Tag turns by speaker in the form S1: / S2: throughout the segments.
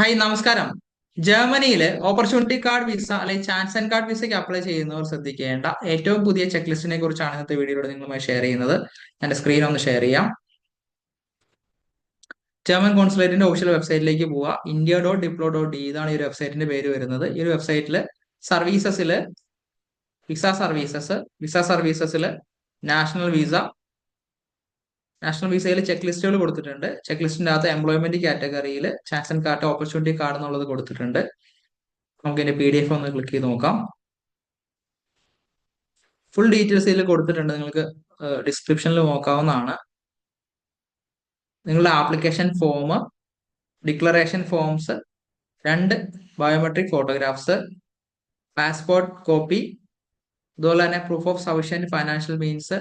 S1: Hi നമസ്കാരം. ജർമ്മനിയിൽ opportunity card visa അല്ലെങ്കിൽ ചാൻസ് ആൻഡ് കാർഡ് വിസയ്ക്ക് അപ്ലൈ ചെയ്യുന്നവർ ശ്രദ്ധിക്കേണ്ട ഏറ്റവും പുതിയ ചെക്ക് ലിസ്റ്റിനെ കുറിച്ചാണ് ഇന്നത്തെ വീഡിയോയിലൂടെ നിങ്ങളുമായി ഷെയർ ചെയ്യുന്നത്. എന്റെ സ്ക്രീൻ ഒന്ന് ഷെയർ ചെയ്യാം. ജർമ്മൻ കോൺസുലേറ്റിന്റെ ഒഫീഷ്യൽ വെബ്സൈറ്റിലേക്ക് പോവുക India dot diplo dot D ഇതാണ് ഈ ഒരു വെബ്സൈറ്റിന്റെ പേര് വരുന്നത്. ഈ ഒരു വെബ്സൈറ്റിൽ സർവീസസിൽ വിസ സർവീസസ് വിസ സർവീസസിൽ നാഷണൽ വിസ നാഷണൽ വിസയിൽ ചെക്ക് ലിസ്റ്റുകൾ കൊടുത്തിട്ടുണ്ട്. ചെക്ക് ലിസ്റ്റിന്റെ അകത്ത് എംപ്ലോയ്മെന്റ് കാറ്റഗറിയിൽ chance and card opportunity card എന്നുള്ളത് കൊടുത്തിട്ടുണ്ട്. നമുക്ക് ഇതിന്റെ പി ഡി എഫ് ഒന്ന് ക്ലിക്ക് ചെയ്ത് നോക്കാം. ഫുൾ ഡീറ്റെയിൽസ് ഇതിൽ കൊടുത്തിട്ടുണ്ട്. നിങ്ങൾക്ക് ഡിസ്ക്രിപ്ഷനിൽ നോക്കാവുന്നതാണ്. നിങ്ങളുടെ ആപ്ലിക്കേഷൻ ഫോം ഡിക്ലറേഷൻ ഫോംസ് രണ്ട് ബയോമെട്രിക് ഫോട്ടോഗ്രാഫ്സ് പാസ്പോർട്ട് കോപ്പി അതുപോലെ തന്നെ proof of sufficient financial means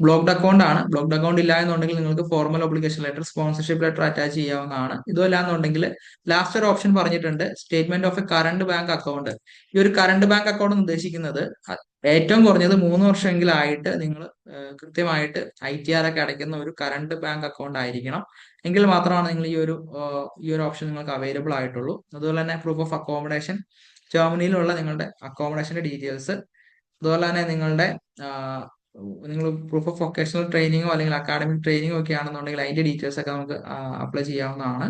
S1: blocked account ആണ്. ബ്ലോക്ക്ഡ് അക്കൗണ്ട് ഇല്ല എന്നുണ്ടെങ്കിൽ നിങ്ങൾക്ക് formal obligation letter sponsorship letter attach ചെയ്യാവുന്നതാണ്. ഇതുമല്ല എന്നുണ്ടെങ്കിൽ ലാസ്റ്റ് ഒരു ഓപ്ഷൻ പറഞ്ഞിട്ടുണ്ട്. Statement of a current bank account ഈ ഒരു കറണ്ട് ബാങ്ക് അക്കൗണ്ട് ഉദ്ദേശിക്കുന്നത് ഏറ്റവും കുറഞ്ഞത് മൂന്ന് വർഷമെങ്കിലായിട്ട് നിങ്ങൾ കൃത്യമായിട്ട് ഐ ടി ആർ ഒക്കെ അടയ്ക്കുന്ന ഒരു കറണ്ട് ബാങ്ക് അക്കൗണ്ട് ആയിരിക്കണം. എങ്കിൽ മാത്രമാണ് നിങ്ങൾ ഈ ഒരു ഈ ഒരു ഓപ്ഷൻ നിങ്ങൾക്ക് അവൈലബിൾ ആയിട്ടുള്ളൂ. അതുപോലെ തന്നെ പ്രൂഫ് ഓഫ് അക്കോമഡേഷൻ ജർമ്മനിയിലുള്ള നിങ്ങളുടെ അക്കോമഡേഷന്റെ ഡീറ്റെയിൽസ് അതുപോലെ തന്നെ നിങ്ങളുടെ നിങ്ങൾ പ്രൂഫ് ഓഫ് വൊക്കേഷണൽ ട്രെയിനിങ്ങോ അല്ലെങ്കിൽ അക്കാഡമിക് ട്രെയിനിങ്ങോ ഒക്കെ ആണെന്നുണ്ടെങ്കിൽ അതിന്റെ ഡീറ്റെയിൽസ് ഒക്കെ നമുക്ക് അപ്ലൈ ചെയ്യാവുന്നതാണ്.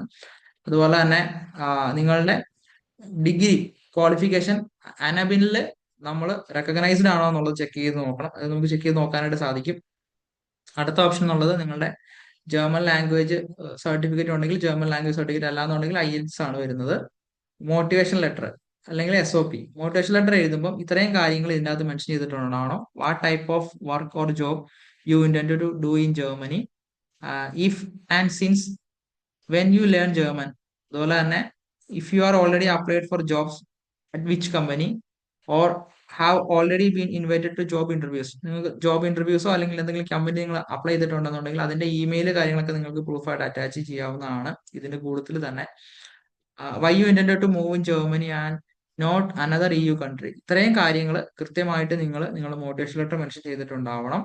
S1: അതുപോലെ തന്നെ നിങ്ങളുടെ ഡിഗ്രി ക്വാളിഫിക്കേഷൻ അനബിനിൽ നമ്മൾ റെക്കഗ്നൈസ്ഡ് ആണോ എന്നുള്ളത് ചെക്ക് ചെയ്ത് നോക്കണം. അത് നമുക്ക് ചെക്ക് ചെയ്ത് നോക്കാനായിട്ട് സാധിക്കും. അടുത്ത ഓപ്ഷൻ എന്നുള്ളത് നിങ്ങളുടെ ജർമ്മൻ ലാംഗ്വേജ് സർട്ടിഫിക്കറ്റ് ഉണ്ടെങ്കിൽ ജർമ്മൻ ലാംഗ്വേജ് സർട്ടിഫിക്കറ്റ് അല്ലാന്നുണ്ടെങ്കിൽ ഐ എൽസ് ആണ് വരുന്നത്. മോട്ടിവേഷൻ ലെറ്റർ അല്ലെങ്കിൽ S O P motivation letter എഴുതുമ്പോൾ ഇത്രയും കാര്യങ്ങൾ ഇതിനകത്ത് mention ചെയ്തിട്ടുണ്ടാവണം what type of work or job you intend to do in Germany if and since when you learn German അതുപോലെ തന്നെ if you are already applied for jobs at which company or have already been invited to job interviews നിങ്ങൾക്ക് job ഇന്റർവ്യൂസോ അല്ലെങ്കിൽ എന്തെങ്കിലും company നിങ്ങൾ apply ചെയ്തിട്ടുണ്ടെന്നുണ്ടെങ്കിൽ അതിന്റെ email കാര്യങ്ങളൊക്കെ നിങ്ങൾക്ക് പ്രൂഫായിട്ട് അറ്റാച്ച് ചെയ്യാവുന്നതാണ്. ഇതിന്റെ കൂടുതൽ തന്നെ. Why you intend to move in Germany and not another E U country ഇത്രയും കാര്യങ്ങൾ കൃത്യമായിട്ട് നിങ്ങൾ നിങ്ങളുടെ മോട്ടിവേഷൻ ലെറ്റർ മെൻഷൻ ചെയ്തിട്ടുണ്ടാവണം.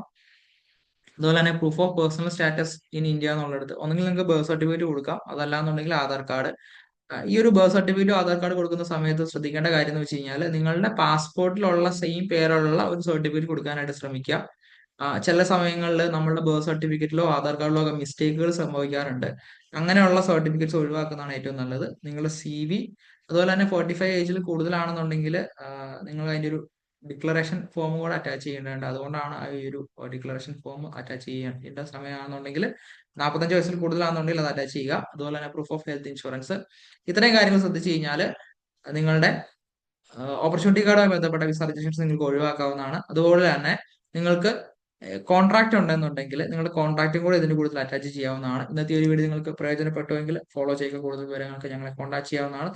S1: അതുപോലെ തന്നെ proof of personal status in India എന്നുള്ളിടത്ത്. ഒന്നെങ്കിൽ നിങ്ങൾക്ക് ബർത്ത് സർട്ടിഫിക്കറ്റ് കൊടുക്കാം. അതല്ല എന്നുണ്ടെങ്കിൽ ആധാർ കാർഡ് ഈ ഒരു ബർത്ത് സർട്ടിഫിക്കറ്റോ ആധാർ കാർഡ് കൊടുക്കുന്ന സമയത്ത് ശ്രദ്ധിക്കേണ്ട കാര്യം എന്ന് വെച്ച് കഴിഞ്ഞാൽ നിങ്ങളുടെ പാസ്പോർട്ടിലുള്ള സെയിം പേരുള്ള ഒരു സർട്ടിഫിക്കറ്റ് കൊടുക്കാനായിട്ട് ശ്രമിക്കുക. ചില സമയങ്ങളിൽ നമ്മളുടെ ബർത്ത് സർട്ടിഫിക്കറ്റിലോ ആധാർ കാർഡിലോ ഒക്കെ മിസ്റ്റേക്കുകൾ സംഭവിക്കാറുണ്ട്. അങ്ങനെയുള്ള സർട്ടിഫിക്കറ്റ്സ് ഒഴിവാക്കുന്നതാണ് ഏറ്റവും നല്ലത്. നിങ്ങളുടെ സി വി അതുപോലെ തന്നെ ഫോർട്ടി ഫൈവ് ഏജിൽ കൂടുതലാണെന്നുണ്ടെങ്കിൽ നിങ്ങൾ അതിന്റെ ഒരു ഡിക്ലറേഷൻ ഫോം കൂടെ അറ്റാച്ച് ചെയ്യേണ്ടതുണ്ട്. അതുകൊണ്ടാണ് ഈ ഒരു ഡിക്ലറേഷൻ ഫോം അറ്റാച്ച് ചെയ്യേണ്ട സമയമാണെന്നുണ്ടെങ്കിൽ നാൽപ്പത്തഞ്ച് വയസ്സിൽ കൂടുതലാണെന്നുണ്ടെങ്കിൽ അത് അറ്റാച്ച് ചെയ്യുക. അതുപോലെ തന്നെ പ്രൂഫ് ഓഫ് ഹെൽത്ത് ഇൻഷുറൻസ് ഇത്രയും കാര്യങ്ങൾ ശ്രദ്ധിച്ചു കഴിഞ്ഞാൽ നിങ്ങളുടെ ഓപ്പർച്യൂണിറ്റി കാർഡുമായി ബന്ധപ്പെട്ട വിസ നിങ്ങൾക്ക് ഒഴിവാക്കാവുന്നതാണ്. അതുപോലെ തന്നെ നിങ്ങൾക്ക് കോൺട്രാക്ട് ഉണ്ടെന്നുണ്ടെങ്കിൽ നിങ്ങളുടെ കോൺട്രാക്റ്റും കൂടെ ഇതിന് കൂടുതൽ അറ്റാച്ച് ചെയ്യാവുന്നതാണ്. ഇന്നത്തെ ഒരു വീഡിയോ നിങ്ങൾക്ക് പ്രയോജനപ്പെട്ടുവെങ്കിൽ ഫോളോ ചെയ്യുക. കൂടുതൽ വിവരങ്ങൾക്ക് ഞങ്ങളെ കോൺടാക്ട് ചെയ്യാവുന്നതാണ്.